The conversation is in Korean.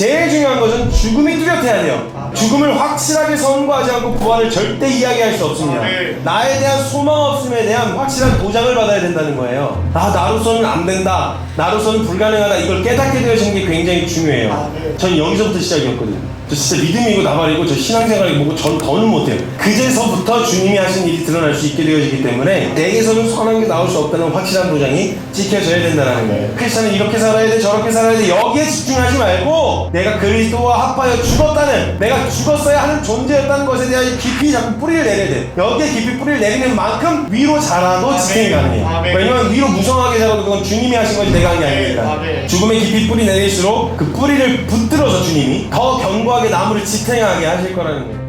제일 중요한 것은 죽음이 뚜렷해야 돼요. 죽음을 확실하게 선고하지 않고 부활을 절대 이야기할 수 없습니다. 아, 네. 나에 대한 소망 없 음에 대한 확실한 도장을 받아야 된다는 거예요. 아 나로서는 안 된다. 나로서는 불가능하다. 이걸 깨닫게 되어지는 게 굉장히 중요해요. 아, 네. 전 여기서부터 시작이었거든요. 저 진짜 믿음이고 나발이고 저 신앙생활이 뭐고 전 더는 못해요. 그제서부터 주님이 하신 일이 드러날 수 있게 되어지기 때문에 내게서는 선한 게 나올 수 없다는 확실한 도장이 찍혀져야 된다는 거예요. 크리스천은 이렇게 살아야 돼 저렇게 살아야 돼 여기에 집중하지 말고 내가 그리스도와 합하여 죽었다는 내가 죽었어야 하는 존재였다는 것에 대한 깊이 자꾸 뿌리를 내려야 돼. 여기에 깊이 뿌리를 내리는 만큼 위로 자라도 지탱이 가능해요. 왜냐면 위로 무성하게 자라도 그건 주님이 하신 거지 내가 한 게 아니니까. 아멘. 죽음의 깊이 뿌리 내릴수록 그 뿌리를 붙들어서 주님이 더 견고하게 나무를 지탱하게 하실 거라는 거예요.